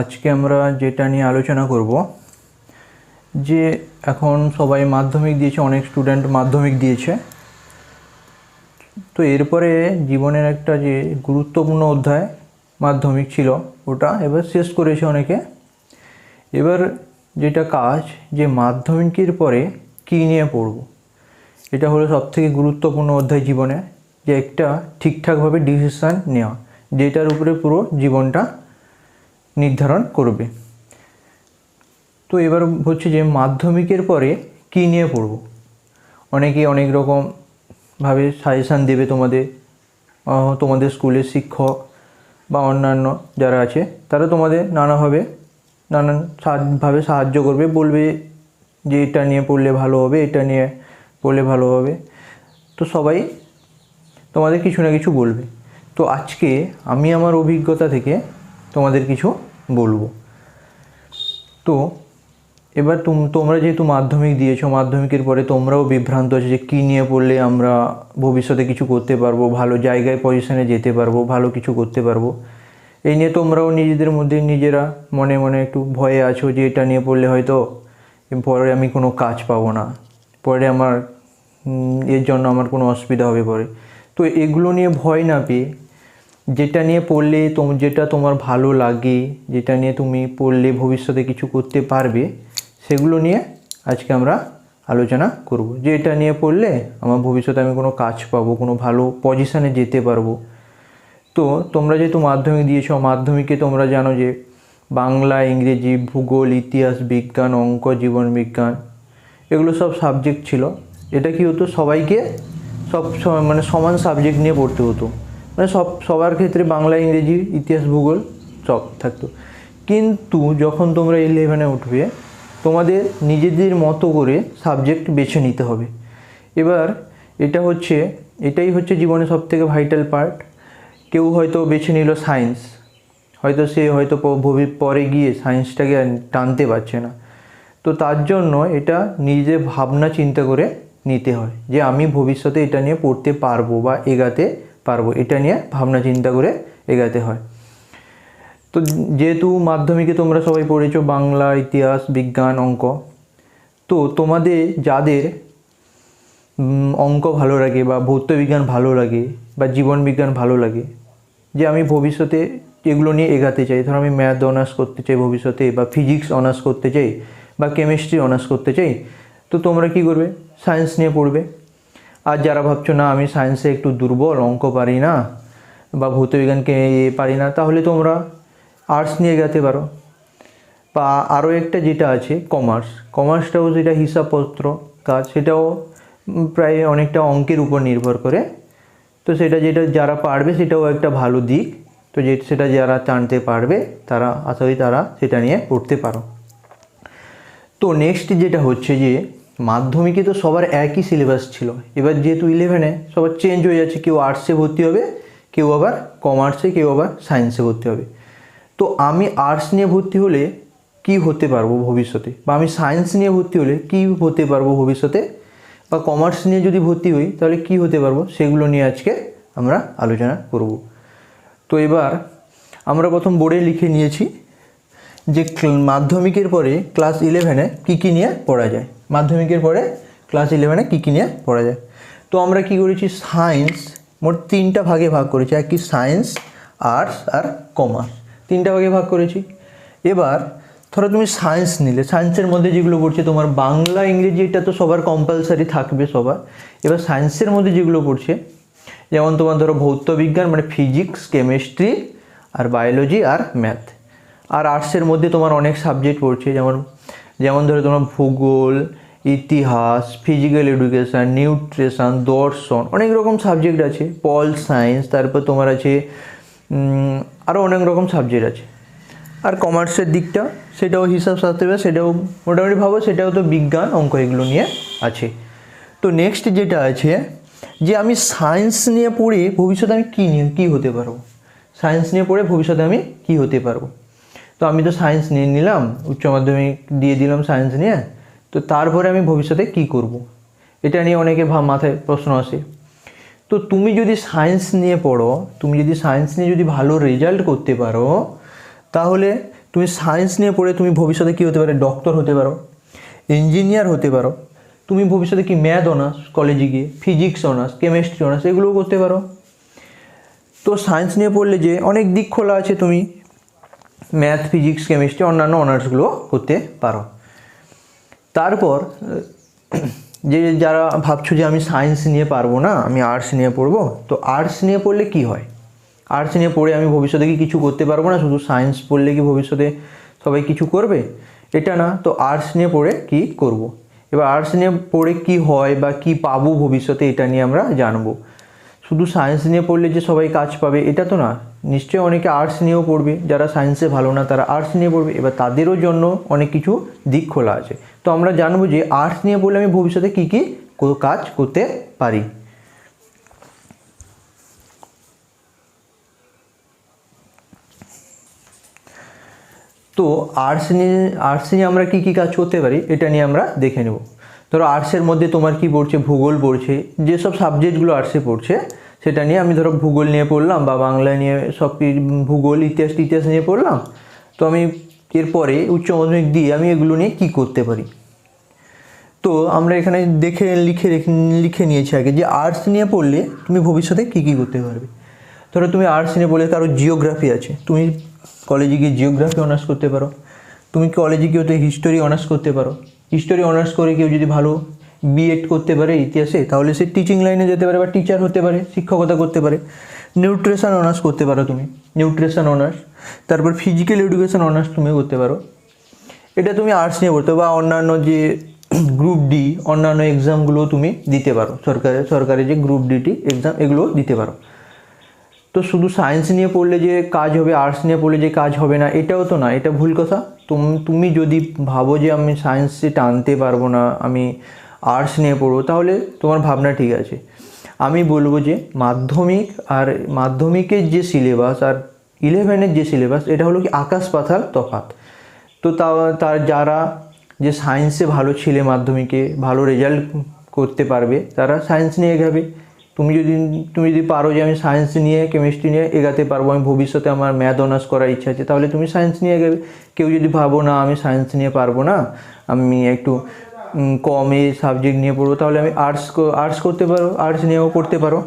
আজকে আমরা যেটা নিয়ে আলোচনা করব, যে এখন সবাই মাধ্যমিক দিয়েছে, অনেক স্টুডেন্ট মাধ্যমিক দিয়েছে। তো এরপরে জীবনের একটা যে গুরুত্বপূর্ণ অধ্যায় মাধ্যমিক ছিল, ওটা এবার শেষ করেছে অনেকে। এবার যেটা কাজ, যে মাধ্যমিকের পরে কী নিয়ে পড়ব, এটা হলো সবথেকে গুরুত্বপূর্ণ অধ্যায় জীবনে, যে একটা ঠিকঠাকভাবে ডিসিশান নেওয়া, যেটার উপরে পুরো জীবনটা নির্ধারণ করবে। তো এবার হচ্ছে যে মাধ্যমিকের পরে কী নিয়ে পড়ব? অনেকে অনেক রকম ভাবে সাজেশান দেবে তোমাদের তোমাদের স্কুলের শিক্ষক বা অন্যান্য যারা আছে, তারা তোমাদের নানাভাবে, নানান ভাবে সাহায্য করবে, বলবে যে এটা নিয়ে পড়লে ভালো হবে, এটা নিয়ে পড়লে ভালো হবে। তো সবাই তোমাদের কিছু না কিছু বলবে। তো আজকে আমি আমার অভিজ্ঞতা থেকে তোমাদের কিছু বলব। তো, এবার তুম, তোমরা যেহেতু মাধ্যমিক দিয়েছ, মাধ্যমিকের পরে তোমরাও বিভ্রান্ত আছে যে কী নিয়ে পড়লে আমরা ভবিষ্যতে কিছু করতে পারব, ভালো জায়গায় পজিশনে যেতে পারব, ভালো কিছু করতে পারব। এই নিয়ে তোমরাও নিজেদের মধ্যে নিজেরা মনে মনে একটু ভয়ে আছো যে এটা নিয়ে পড়লে হয়তো পরে আমি কোনো কাজ পাবো না। পরে আমার এর জন্য আমার কোনো অসুবিধা হবে পরে। তো এগুলো নিয়ে ভয় না পেয়ে যেটা নিয়ে পড়লে তোম, যেটা তোমার ভালো লাগে, যেটা নিয়ে তুমি পড়লে ভবিষ্যতে কিছু করতে পারবে, সেগুলো নিয়ে আজকে আমরা আলোচনা করব। যে এটা নিয়ে পড়লে আমার ভবিষ্যতে আমি কোনো কাজ পাবো, কোনো ভালো পজিশানে যেতে পারব। তো তোমরা যেহেতু মাধ্যমিক দিয়েছ, মাধ্যমিকে তোমরা জানো যে বাংলা, ইংরেজি, ভূগোল, ইতিহাস, বিজ্ঞান, অঙ্ক, জীবন বিজ্ঞান, এগুলো সব সাবজেক্ট ছিল। এটা কি হতো? সবাইকে সব মানে সমান সাবজেক্ট নিয়ে পড়তে হতো। মানে সব, সবার ক্ষেত্রে বাংলা, ইংরেজি, ইতিহাস, ভূগোল সব থাকতো। কিন্তু যখন তোমরা ইলেভেনে উঠবে, তোমাদের নিজেদের মতো করে সাবজেক্ট বেছে নিতে হবে। এবার এটা হচ্ছে, এটাই হচ্ছে জীবনে সবথেকে ভাইটাল পার্ট কেউ হয়তো বেছে নিল সায়েন্স হয়তো সে হয়তো ভবি, পরে গিয়ে সায়েন্সটাকে টানতে পারছে না। তো তার জন্য এটা নিজে ভাবনা চিন্তা করে নিতে হয় যে আমি ভবিষ্যতে এটা নিয়ে পড়তে পারব বা এগাতে পারব। এটা নিয়ে ভাবনা চিন্তা করে এগাতে হয়। তো যেহেতু মাধ্যমিকে তোমরা সবাই পড়েছো, বাংলা, ইতিহাস, বিজ্ঞান, অঙ্ক, তো তোমাদের যাদের অঙ্ক ভালো লাগে বা ভৌত বিজ্ঞান ভালো লাগে বা জীবন বিজ্ঞান ভালো লাগে, যে আমি ভবিষ্যতে এগুলো নিয়ে এগাতে চাই। ধরো আমি ম্যাথ অনার্স করতে চাই ভবিষ্যতে বা ফিজিক্স অনার্স করতে চাই বা কেমিস্ট্রি অনার্স করতে চাই, তো তোমরা কি করবে? সায়েন্স নিয়ে পড়বে। আর যারা ভাবছ, না, আমি সায়েন্সে একটু দুর্বল, অঙ্ক পারি না বা ভৌতবিজ্ঞানকে পারি না, তাহলে তোমরা আর্টস নিয়ে গেতে পারো। বা আরও একটা যেটা আছে কমার্স কমার্সটাও যেটা হিসাবপত্র কাজ, সেটাও প্রায় অনেকটা অঙ্কের উপর নির্ভর করে। তো সেটা যেটা যারা পারবে, সেটাও একটা ভালো দিক। তো যে, সেটা যারা জানতে পারবে, তারা, আশা করি তারা সেটা নিয়ে পড়তে পারো। তো নেক্সট যেটা হচ্ছে যে মাধ্যমিকে তো সবার একই সিলেবাস ছিল। এবার যেহেতু ইলেভেনে সবার চেঞ্জ হয়ে যাচ্ছে, কেউ আর্টসে ভর্তি হবে, কেউ আবার কমার্সে কেউ আবার সায়েন্সে ভর্তি হবে। তো আমি আর্টস নিয়ে ভর্তি হলে কি হতে পারব ভবিষ্যতে? বা আমি সায়েন্স নিয়ে ভর্তি হলে কি হতে পারব ভবিষ্যতে? বা কমার্স নিয়ে যদি ভর্তি হই, তাহলে কি হতে পারব? সেগুলো নিয়ে আজকে আমরা আলোচনা করব। তো এবার আমরা প্রথম বোর্ডে লিখে নিয়েছি যে মাধ্যমিকের পরে ক্লাস ইলেভেনে কী কী নিয়ে পড়া যায়? মাধ্যমিকের পরে ক্লাস ইলেভেনে কী কী নিয়ে পড়া যায়? তো আমরা কি করেছি? সায়েন্স মোট তিনটা ভাগে ভাগ করেছি এক কি সায়েন্স আর্টস আর কমার্স তিনটা ভাগে ভাগ করেছি। এবার ধরো তুমি সায়েন্স নিলে সায়েন্সের মধ্যে যেগুলো পড়ছে, তোমার বাংলা, ইংরেজি এটা তো সবার কম্পালসারি থাকবে সবার। এবার সায়েন্সের মধ্যে যেগুলো পড়ছে, যেমন তোমার ধরো ভৌত বিজ্ঞান মানে ফিজিক্স কেমিস্ট্রি আর বায়োলজি আর ম্যাথ আর আর্টসের মধ্যে তোমার অনেক সাবজেক্ট পড়ছে, যেমন যেমন ধরো তোমার ভূগোল, ইতিহাস ফিজিক্যাল এডুকেশান নিউট্রিশন দর্শন, অনেক রকম সাবজেক্ট আছে। পল সায়েন্স তারপর তোমার আছে আরও অনেক রকম সাবজেক্ট আছে। আর কমার্সের দিকটা, সেটাও হিসাব শাস্ত্র সেটাও মোটামুটি ভাবো, সেটাও তো বিজ্ঞান অঙ্ক এগুলো নিয়ে আছে। তো নেক্সট যেটা আছে, যে আমি সায়েন্স নিয়ে পড়ে ভবিষ্যতে আমি কী নিয়ে, কী হতে পারব? সায়েন্স নিয়ে পড়ে ভবিষ্যতে আমি কী হতে পারব? তো আমি তো সায়েন্স নিয়ে নিলাম, উচ্চ মাধ্যমিক দিয়ে দিলাম সায়েন্স নিয়ে, তো তারপরে আমি ভবিষ্যতে কী করব। এটা নিয়ে অনেকে ভাব মাথায় প্রশ্ন আসে। তো তুমি যদি সায়েন্স নিয়ে পড়ো, তুমি যদি সায়েন্স নিয়ে যদি ভালো রেজাল্ট করতে পারো, তাহলে তুমি সায়েন্স নিয়ে পড়ে তুমি ভবিষ্যতে কী হতে পারে? ডক্টর হতে পারো ইঞ্জিনিয়ার হতে পারো, তুমি ভবিষ্যতে কি ম্যাথ অনার্স কলেজে গিয়ে ফিজিক্স অনার্স কেমিস্ট্রি অনার্স এগুলোও করতে পারো। তো সায়েন্স নিয়ে পড়লে যে অনেক দিক খোলা আছে তুমি ম্যাথ ফিজিক্স কেমিস্ট্রি অন্যান্য অনার্সগুলো করতে পারো। তারপর, যে যারা ভাবছ যে আমি সায়েন্স নিয়ে পারব না, আমি আর্টস নিয়ে পড়ব, তো আর্টস নিয়ে পড়লে কি হয়? আর্টস নিয়ে পড়ে আমি ভবিষ্যতে কি কিছু করতে পারব না? শুধু সায়েন্স পড়লে কি ভবিষ্যতে সবাই কিছু করবে? এটা না, তো আর্টস নিয়ে পড়ে কি করব। এবার আর্টস নিয়ে পড়ে কি হয় বা কি পাবো ভবিষ্যতে, এটা নিয়ে আমরা জানব। শুধু সায়েন্স নিয়ে পড়লে যে সবাই কাজ পাবে, এটা তো না। নিশ্চয়ই অনেকে আর্টস নিয়েও পড়বে, যারা সায়েন্সে ভালো না, তারা আর্টস নিয়ে পড়বে। এবার তাদেরও জন্য অনেক কিছু দিক খোলা আছে। তো আমরা জানব যে আর্টস নিয়ে পড়লে আমি ভবিষ্যতে কী কী কাজ করতে পারি। তো আর্টস নিয়ে আর্টস নিয়ে আমরা কী কী কাজ করতে পারি, এটা নিয়ে আমরা দেখে নেব। ধরো আর্টসের মধ্যে তোমার কি পড়ছে? ভূগোল পড়ছে। যেসব সাবজেক্টগুলো আর্টসে পড়ছে, সেটা নিয়ে আমি ধরো ভূগোল নিয়ে পড়লাম বা বাংলা নিয়ে সব ভূগোল, ইতিহাস ইতিহাস নিয়ে পড়লাম। তো আমি এরপরে উচ্চ মাধ্যমিক দিয়ে আমি এগুলো নিয়ে কী করতে পারি? তো আমরা এখানে দেখে লিখে লিখে নিয়েছি আগে যে আর্টস নিয়ে পড়লে তুমি ভবিষ্যতে কী কী করতে পারবে? ধরো তুমি আর্টস নিয়ে পড়লে কারও জিওগ্রাফি আছে। তুমি কলেজে গিয়ে জিওগ্রাফি অনার্স করতে পারো। তুমি কলেজে গিয়ে হিস্টোরি অনার্স করতে পারো। হিস্টোরি অনার্স করে কেউ যদি ভালো বিএড করতে পারে ইতিহাসে, তাহলে সে টিচিং লাইনে যেতে পারে বা টিচার হতে পারে, শিক্ষকতা করতে পারে। নিউট্রিশন অনার্স করতে পারো তুমি নিউট্রিশন অনার্স তারপর ফিজিক্যাল এডুকেশন অনার্স তুমি করতে পারো। এটা তুমি আর্টস নিয়ে পারো বা অন্যান্য যে গ্রুপ ডি অন্যান্য এক্সামগুলো তুমি দিতে পারো। সরকারের সরকারি যে গ্রুপ ডিটি এক্সাম এগুলো দিতে পারো। তো শুধু সায়েন্স নিয়ে পড়লে যে কাজ হবে আর্টস নিয়ে পড়লে যে কাজ হবে না, এটাও তো না, এটা ভুল কথা। তুম- তুমি যদি ভাবো যে আমি সায়েন্সে টানতে পারব না, আমি আর্টস নিয়ে পড়ব, তাহলে তোমার ভাবনা ঠিক আছে। আমি বলব যে মাধ্যমিক আর মাধ্যমিকের যে সিলেবাস আর ইলেভেনের যে সিলেবাস এটা হলো কি আকাশ পাতাল তফাৎ। তো তা, তার যারা যে সায়েন্সে ভালো ছেলে মাধ্যমিকে ভালো রেজাল্ট করতে পারবে, তারা সায়েন্স নিয়ে এগাবে। তুমি যদি তুমি যদি পারো যে আমি সায়েন্স নিয়ে কেমিস্ট্রি নিয়ে এগাতে পারব, আমি ভবিষ্যতে আমার ম্যাথ অনার্স করার ইচ্ছা আছে, তাহলে তুমি সায়েন্স নিয়ে এগাবে। কেউ যদি ভাবো, না, আমি সায়েন্স নিয়ে পারব না, আমি একটু কম এই সাবজেক্ট নিয়ে পড়ব, তাহলে আমি আর্টস আর্টস করতে পারো আর্টস নিয়েও পড়তে পারো।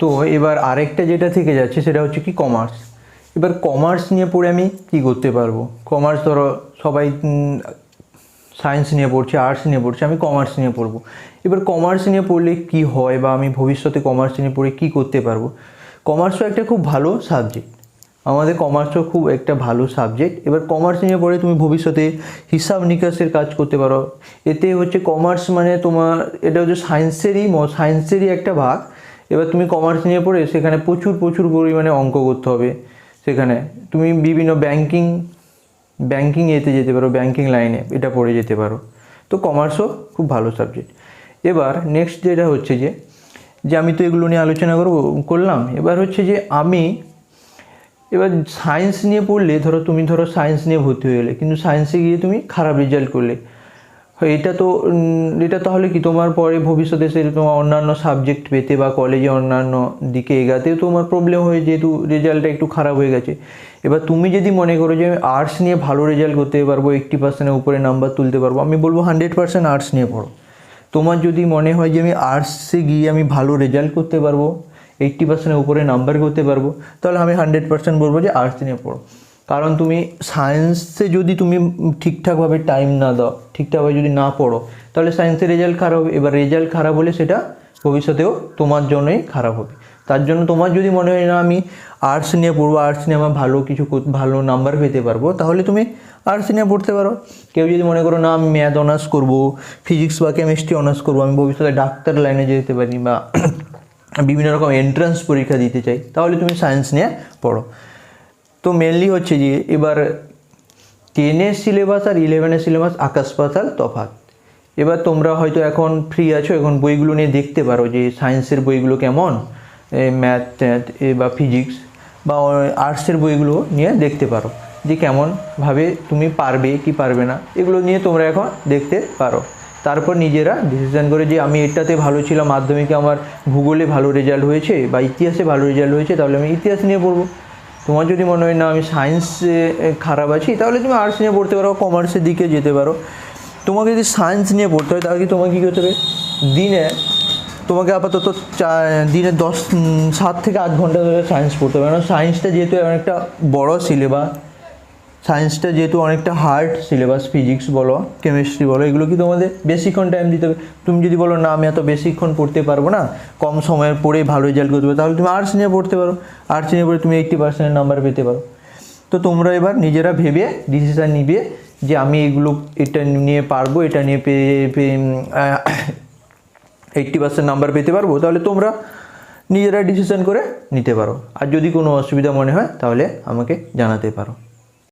তো এবার আরেকটা যেটা থেকে যাচ্ছে, সেটা হচ্ছে কি কমার্স এবার কমার্স নিয়ে পড়ে আমি কি করতে পারব? কমার্স ধরো, সবাই সায়েন্স নিয়ে পড়ছি, আর্টস নিয়ে পড়ছে, আমি কমার্স নিয়ে পড়ব। এবার কমার্স নিয়ে পড়লে কি হয় বা আমি ভবিষ্যতে কমার্স নিয়ে পড়ে কি করতে পারব? কমার্সও একটা খুব ভালো সাবজেক্ট। আমাদের কমার্সও খুব একটা ভালো সাবজেক্ট। এবার কমার্স নিয়ে পড়ে তুমি ভবিষ্যতে হিসাব নিকাশের কাজ করতে পারো। এতে হচ্ছে কমার্স মানে তোমার, এটা হচ্ছে সায়েন্সেরই সায়েন্সেরই একটা ভাগ। এবার তুমি কমার্স নিয়ে পড়ে সেখানে প্রচুর প্রচুর পরিমাণে অঙ্ক করতে হবে। সেখানে তুমি বিভিন্ন ব্যাংকিং ব্যাংকিং এতে যেতে পারো ব্যাঙ্কিং লাইনে এটা পড়ে যেতে পারো। তো কমার্সও খুব ভালো সাবজেক্ট এবার নেক্সট যেটা হচ্ছে যে যে আমি তো এগুলো নিয়ে আলোচনা করব, করলাম। এবার হচ্ছে যে আমি, এবার সায়েন্স নিয়ে পড়লে ধরো তুমি ধরো সায়েন্স নিয়ে ভর্তি হয়ে গেলে, কিন্তু সায়েন্সে গিয়ে তুমি খারাপ রেজাল্ট করলে। এটা তো এটা তাহলে কি তোমার পরে ভবিষ্যতে সে তোমার অন্যান্য সাবজেক্ট পেতে বা কলেজে অন্যান্য দিকে এগাতে তোমার প্রবলেম হয়ে যেহেতু রেজাল্টটা একটু খারাপ হয়ে গেছে। এবার তুমি যদি মনে করো যে আমি আর্টস নিয়ে ভালো রেজাল্ট করতে পারব এইট্টি পার্সেন্টের উপরে নাম্বার তুলতে পারব, আমি বলব হান্ড্রেড পার্সেন্ট আর্টস নিয়ে পড়ো। তোমার যদি মনে হয় যে আমি আর্টসে গিয়ে আমি ভালো রেজাল্ট করতে পারব এইট্টি পার্সেন্টের উপরে নাম্বার করতে পারব, তাহলে আমি হান্ড্রেড পার্সেন্ট বলব যে আর্টস নিয়ে পড়ো। কারণ তুমি সায়েন্সে যদি তুমি ঠিকঠাকভাবে টাইম না দাও, ঠিকঠাকভাবে যদি না পড়ো, তাহলে সায়েন্সের রেজাল্ট খারাপ হবে। এবার রেজাল্ট খারাপ হলে সেটা ভবিষ্যতেও তোমার জন্যই খারাপ হবে। তার জন্য তোমার যদি মনে হয়, না, আমি আর্টস নিয়ে পড়ব আর্টস নিয়ে আমার ভালো কিছু ভালো নাম্বার পেতে পারব, তাহলে তুমি আর্টস নিয়ে পড়তে পারো। কেউ যদি মনে করো, না, আমি ম্যাথ অনার্স করব ফিজিক্স বা কেমিস্ট্রি অনার্স করব, আমি ভবিষ্যতে ডাক্তার লাইনে যেতে পারি বা বিভিন্ন রকম এন্ট্রান্স পরীক্ষা দিতে চাই, তাহলে তুমি সায়েন্স নিয়ে পড়ো। তো মেনলি হচ্ছে যে এবার টেনের সিলেবাস আর ইলেভেনের সিলেবাস আকাশ পাতাল তফাৎ। এবার তোমরা হয়তো এখন ফ্রি আছো, এখন বইগুলো নিয়ে দেখতে পারো যে সায়েন্সের বইগুলো কেমন ম্যাথ ট্যাথ বা ফিজিক্স বা আর্টসের বইগুলো নিয়ে দেখতে পারো। যে কেমনভাবে তুমি পারবে কি পারবে না, এগুলো নিয়ে তোমরা এখন দেখতে পারো। তারপর নিজেরা ডিসিশন করে যে আমি এটাতে ভালো ছিলাম, মাধ্যমিকে আমার ভূগোলে ভালো রেজাল্ট হয়েছে বা ইতিহাসে ভালো রেজাল্ট হয়েছে, তাহলে আমি ইতিহাস নিয়ে পড়ব। তোমার যদি মনে হয় না, আমি সায়েন্সে খারাপ আছি, তাহলে তুমি আর্টস নিয়ে পড়তে পারো কমার্সের দিকে যেতে পারো। তোমাকে যদি সায়েন্স নিয়ে পড়তে হয়, তাহলে কি তোমাকে কী করতে হবে? দিনে তোমাকে আপাতত চা- দিনে দশ সাত থেকে আট ঘণ্টা ধরে সায়েন্স পড়তে হবে। কারণ সায়েন্সটা যেহেতু একটা বড় সিলেবাস সায়েন্সটা যেহেতু অনেকটা হার্ড সিলেবাস ফিজিক্স বলো কেমিস্ট্রি বলো, এগুলো কি তোমাদের বেশিক্ষণ টাইম দিতে হবে? তুমি যদি বলো, না, আমি এত বেশিক্ষণ পড়তে পারব না, কম সময়ের পড়ে ভালো রেজাল্ট করতে পারো তাহলে তুমি আর্টস নিয়ে পড়তে পারো। আর্টস নিয়ে পড়ে তুমি এইট্টি পার্সেন্ট নাম্বার পেতে পারো। তো তোমরা এবার নিজেরা ভেবে ডিসিশান নিবে যে আমি এগুলো, এটা নিয়ে পারব, এটা নিয়ে পেয়ে এইট্টি পার্সেন্ট নাম্বার পেতে পারব, তাহলে তোমরা নিজেরা ডিসিশন করে নিতে পারো। আর যদি কোনো অসুবিধা মনে হয়, তাহলে আমাকে জানাতে পারো।